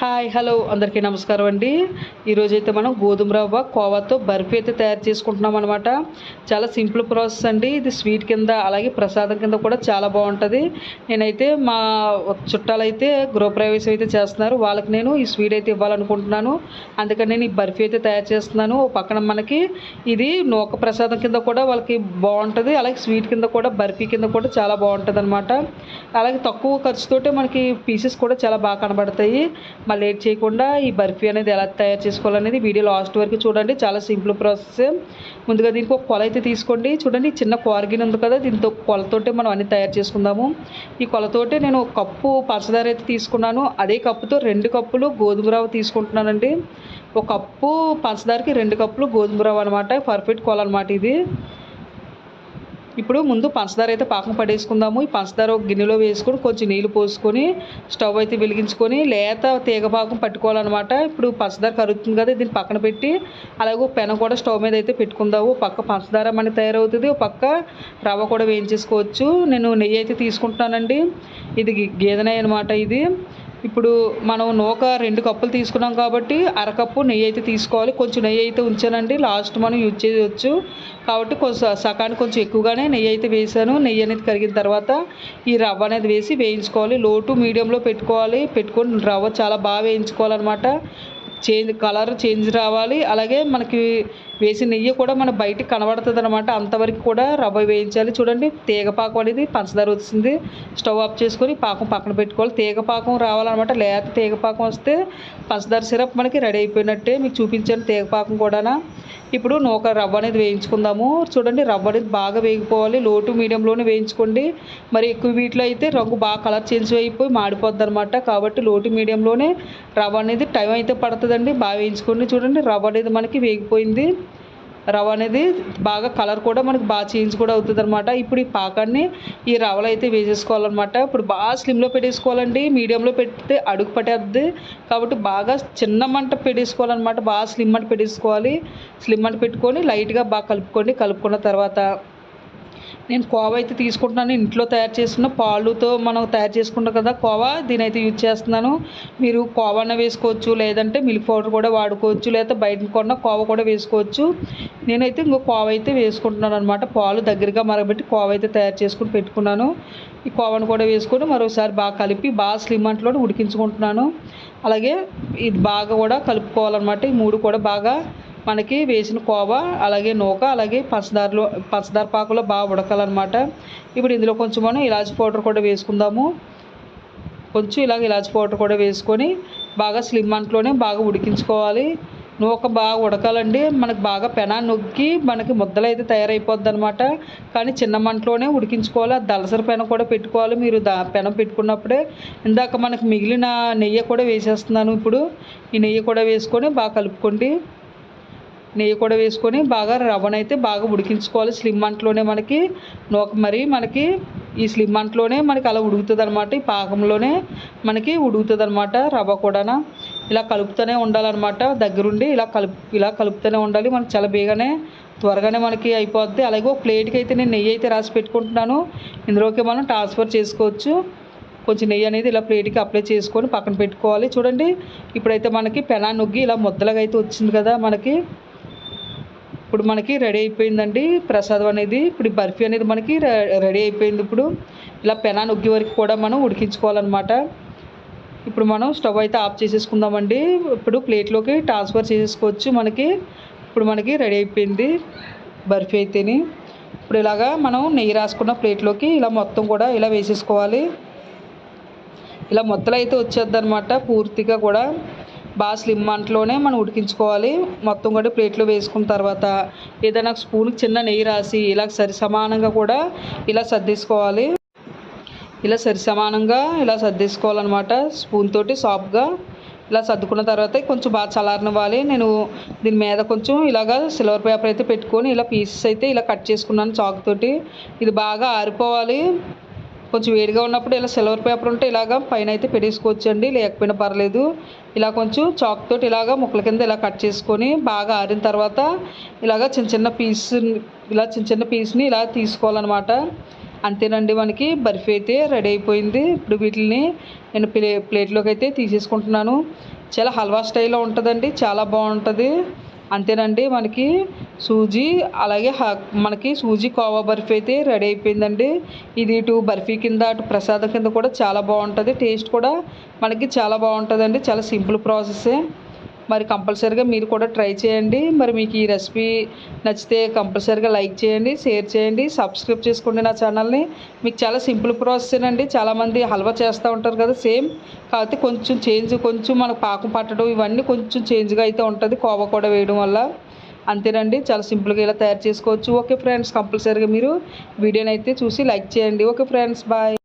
Hi hello అందరికీ నమస్కారం అండి. ఈరోజైతే మనం గోధుమ రవ్వ కోవాతో బర్ఫీ అయితే తయారు చేసుకుంటున్నాం అనమాట చాలా సింపుల్ ప్రాసెస్ అండి. ఇది స్వీట్ కింద అలాగే ప్రసాదం కింద కూడా చాలా బాగుంటుంది. నేనైతే మా చుట్టాలైతే గృహప్రవేశం అయితే చేస్తున్నారు. వాళ్ళకి నేను ఈ స్వీట్ అయితే ఇవ్వాలనుకుంటున్నాను. అందుకని నేను ఈ బర్ఫీ అయితే తయారు చేస్తున్నాను. పక్కన మనకి ఇది నూక ప్రసాదం కింద కూడా వాళ్ళకి బాగుంటుంది. అలాగే స్వీట్ కింద కూడా బర్ఫీ కింద కూడా చాలా బాగుంటుంది అనమాట అలాగే తక్కువ ఖర్చుతోటే మనకి పీసెస్ కూడా చాలా బాగా కనబడతాయి. మళ్ళీ లేట్ చేయకుండా ఈ బర్ఫీ అనేది ఎలా తయారు చేసుకోవాలనేది వీడియో లాస్ట్ వరకు చూడండి. చాలా సింపుల్ ప్రాసెస్. ముందుగా దీనికి ఒక కొల అయితే తీసుకోండి. చూడండి చిన్న కూరగిన ఉంది కదా దీంతో కొలతోటే మనం అన్ని తయారు చేసుకుందాము. ఈ కొలతోటే నేను కప్పు పంచదార అయితే తీసుకున్నాను. అదే కప్పుతో రెండు కప్పులు గోధుమ రవ్వ తీసుకుంటున్నానండి. ఒక కప్పు పంచదారకి రెండు కప్పులు గోధుమ రవ్వ అనమాట. పర్ఫెక్ట్ కొల అనమాట ఇది. ఇప్పుడు ముందు పంచదార అయితే పాకం పడేసుకుందాము. ఈ పంచదార ఒక గిన్నెలో వేసుకొని కొంచెం నీళ్ళు పోసుకొని స్టవ్ అయితే వెలిగించుకొని లేత తీగ పాకం పట్టుకోవాలన్నమాట. ఇప్పుడు పంచదార కరుగుతుంది కదా దీన్ని పక్కన పెట్టి అలాగే పెన కూడా స్టవ్ మీద అయితే పెట్టుకుందాము. పక్క పంచదార మనకి తయారవుతుంది ఒక పక్క రవ్వ కూడా వేయించేసుకోవచ్చు. నేను నెయ్యి అయితే తీసుకుంటున్నానండి. ఇది గి- అనమాట ఇది. ఇప్పుడు మనం నూక రెండు కప్పులు తీసుకున్నాం కాబట్టి అరకప్పు నెయ్యి అయితే తీసుకోవాలి. కొంచెం నెయ్యి అయితే ఉంచానండి. లాస్ట్ మనం యూజ్ చేయవచ్చు కాబట్టి కొంచెం సకానికి కొంచెం ఎక్కువగానే నెయ్యి అయితే వేసాను. నెయ్యి అనేది కరిగిన తర్వాత ఈ రవ్వ అనేది వేసి వేయించుకోవాలి. లోటు మీడియంలో పెట్టుకోవాలి. పెట్టుకొని రవ్వ చాలా బాగా వేయించుకోవాలన్నమాట. చేంజ్ కలర్ చేంజ్ రావాలి. అలాగే మనకి వేసిన నెయ్యి కూడా మన బయటికి కనబడుతుంది అనమాట అంతవరకు కూడా రవ్వ వేయించాలి. చూడండి తీగ పాకం అనేది పంచదార వచ్చింది స్టవ్ ఆఫ్ చేసుకొని పాకం పక్కన పెట్టుకోవాలి. తీగ పాకం రావాలన్నమాట. లేకపోతే తీగ పాకం వస్తే పంచదార సిరప్ మనకి రెడీ అయిపోయినట్టే. మీకు చూపించాను తీగ పాకం కూడా ఇప్పుడు నూక రవ్వ అనేది వేయించుకుందాము. చూడండి రవ్వ అనేది బాగా వేగిపోవాలి. లోటు మీడియంలోనే వేయించుకోండి. మరి ఎక్కువ వీటిలో అయితే రంగు బాగా కలర్ చేంజ్ అయిపోయి మాడిపోద్ది అనమాట కాబట్టి లోటు మీడియంలోనే రవ్వ అనేది టైం అయితే పడుతుందండి. బాగా వేయించుకోండి. చూడండి రవ్వ అనేది మనకి వేగిపోయింది. రవ్వ అనేది బాగా కలర్ కూడా మనకి బాగా చేంజ్ కూడా అవుతుంది అనమాట ఇప్పుడు ఈ పాకాన్ని ఈ రవ్వలో అయితే వేసేసుకోవాలన్నమాట. ఇప్పుడు బాగా స్లిమ్లో పెట్టేసుకోవాలండి. మీడియంలో పెడితే అడుగు పట్టేద్ది. కాబట్టి బాగా చిన్న మంట పెట్టేసుకోవాలన్నమాట. బాగా స్లిమ్ మంట పెట్టేసుకోవాలి. స్లిమ్ మంట పెట్టుకొని లైట్గా బాగా కలుపుకోండి. కలుపుకున్న తర్వాత నేను కోవా అయితే తీసుకుంటున్నాను. ఇంట్లో తయారు చేసుకున్న పాలుతో మనం తయారు చేసుకుంటాం కదా కోవా దీని అయితే యూజ్ చేస్తున్నాను. మీరు కోవాన వేసుకోవచ్చు లేదంటే మిల్క్ పౌడర్ కూడా వాడుకోవచ్చు లేదా బయట కొన్న కోవా కూడా వేసుకోవచ్చు. నేనైతే ఇంకో కోవా అయితే వేసుకుంటున్నాను అనమాట పాలు దగ్గరగా మరగబెట్టి కోవా అయితే తయారు చేసుకుని పెట్టుకున్నాను. ఈ కోవాను కూడా వేసుకొని మరోసారి బాగా కలిపి బాగా స్లిమ్ అంట్లో ఉడికించుకుంటున్నాను. అలాగే ఇది బాగా కూడా కలుపుకోవాలన్నమాట. ఈ మూడు కూడా బాగా మనకి వేసిన కోవా అలాగే నూక అలాగే పంచదారలో పంచదార పాకులో బాగా ఉడకాలన్నమాట. ఇప్పుడు ఇందులో కొంచెం మనం ఇలాచి పౌడర్ కూడా వేసుకుందాము. కొంచెం ఇలాగ ఇలాచి పౌడర్ కూడా వేసుకొని బాగా స్లిమ్ అంట్లోనే బాగా ఉడికించుకోవాలి. నూక బాగా ఉడకాలండి. మనకు బాగా పెనా నొక్కి మనకి ముద్దలు అయితే తయారైపోద్ది అనమాట కానీ చిన్న మంటలోనే ఉడికించుకోవాలి. దలసరి పెనం కూడా పెట్టుకోవాలి. మీరు దా పెనం పెట్టుకున్నప్పుడే. ఇందాక మనకి మిగిలిన నెయ్యి కూడా వేసేస్తున్నాను ఇప్పుడు. ఈ నెయ్యి కూడా వేసుకొని బాగా కలుపుకోండి. నెయ్యి కూడా వేసుకొని బాగా రవ్వనైతే బాగా ఉడికించుకోవాలి. స్లిమ్ మంటలోనే మనకి నూక మరి మనకి ఈ స్లిమ్ మంటలోనే మనకి అలా ఉడుకుతుంది అనమాట ఈ పాకంలోనే మనకి ఉడుకుతుంది అనమాట రవ్వ కూడా ఇలా కలుపుతూనే ఉండాలన్నమాట. దగ్గరుండి ఇలా కలుపు ఇలా కలుపుతూనే ఉండాలి. మనకి చాలా బేగానే త్వరగానే మనకి అయిపోద్ది. అలాగే ఒక ప్లేట్కి అయితే నేను నెయ్యి అయితే రాసి పెట్టుకుంటున్నాను. ఇందులోకి మనం ట్రాన్స్ఫర్ చేసుకోవచ్చు. కొంచెం నెయ్యి అనేది ఇలా ప్లేట్కి అప్లై చేసుకొని పక్కన పెట్టుకోవాలి. చూడండి ఇప్పుడైతే మనకి పెనా నొగ్గి ఇలా ముద్దలుగా అయితే వచ్చింది కదా మనకి. ఇప్పుడు మనకి రెడీ అయిపోయిందండి. ప్రసాదం అనేది ఇప్పుడు బర్ఫీ అనేది మనకి రె- రెడీ అయిపోయింది ఇప్పుడు. ఇలా పెనా ఉగ్గి వరకు కూడా మనం ఉడికించుకోవాలన్నమాట. ఇప్పుడు మనం స్టవ్ అయితే ఆఫ్ చేసేసుకుందామండి. ఇప్పుడు ప్లేట్లోకి ట్రాన్స్ఫర్ చేసేసుకోవచ్చు మనకి. ఇప్పుడు మనకి రెడీ అయిపోయింది బర్ఫీ అయితేని. ఇప్పుడు ఇలాగా మనం నెయ్యి రాసుకున్న ప్లేట్లోకి ఇలా మొత్తం కూడా ఇలా వేసేసుకోవాలి. ఇలా మొత్తలు అయితే వచ్చేద్ది అనమాట పూర్తిగా కూడా. బాగా స్లిమ్ మంటలోనే మనం ఉడికించుకోవాలి. మొత్తం కూడా ప్లేట్లో వేసుకున్న తర్వాత ఏదైనా స్పూన్కి చిన్న నెయ్యి రాసి ఇలా సరి సమానంగా కూడా ఇలా సర్దేసుకోవాలి. ఇలా సరి సమానంగా ఇలా సర్దేసుకోవాలన్నమాట. స్పూన్ తోటి సాఫ్ట్గా ఇలా సర్దుకున్న తర్వాత కొంచెం బాగా చల్లారనివ్వాలి. నేను దీని మీద కొంచెం ఇలాగా సిల్వర్ పేపర్ అయితే పెట్టుకొని ఇలా పీసెస్ అయితే ఇలా కట్ చేసుకున్నాను చాక్ తోటి. ఇది బాగా ఆరిపోవాలి. కొంచెం వేడిగా ఉన్నప్పుడు ఇలా సిల్వర్ పేపర్ ఉంటే ఇలాగా పైన అయితే పెట్టేసుకోవచ్చండి. లేకపోయినా పర్లేదు. ఇలా కొంచెం చాక్ తోటి ఇలాగా ముక్కల కింద ఇలా కట్ చేసుకొని బాగా ఆరిన తర్వాత ఇలాగా చిన్న చిన్న పీస్ ఇలా చిన్న చిన్న పీస్ని ఇలా తీసుకోవాలన్నమాట. అంతేనండి మనకి బర్ఫీ అయితే రెడీ అయిపోయింది. ఇప్పుడు వీటిని నేను ప్లే ప్లేట్లోకి అయితే తీసేసుకుంటున్నాను. చాలా హల్వా స్టైల్లో ఉంటుందండి. చాలా బాగుంటుంది. అంతేనండి మనకి సూజీ అలాగే మనకి సూజీ కోవా బర్ఫీ అయితే రెడీ అయిపోయిందండి. ఇది ఇటు బర్ఫీ కింద అటు ప్రసాదం కింద కూడా చాలా బాగుంటుంది. టేస్ట్ కూడా మనకి చాలా బాగుంటుందండి చాలా సింపుల్ ప్రాసెసే మరి కంపల్సరీగా మీరు కూడా ట్రై చేయండి. మరి మీకు ఈ రెసిపీ నచ్చితే కంపల్సరీగా లైక్ చేయండి షేర్ చేయండి సబ్స్క్రైబ్ చేసుకోండి నా ఛానల్ని. మీకు చాలా సింపుల్ ప్రాసెస్ అండి. చాలామంది హల్వా చేస్తూ ఉంటారు కదా సేమ్. కాకపోతే కొంచెం చేంజ్ కొంచెం మనకు పాకం పట్టడం ఇవన్నీ కొంచెం చేంజ్గా అయితే ఉంటుంది కోవా కూడా వేయడం వల్ల. అంతేనండి. చాలా సింపుల్గా ఇలా తయారు చేసుకోవచ్చు. ఓకే ఫ్రెండ్స్ కంపల్సరీగా మీరు వీడియోని అయితే చూసి లైక్ చేయండి. Okay friends bye.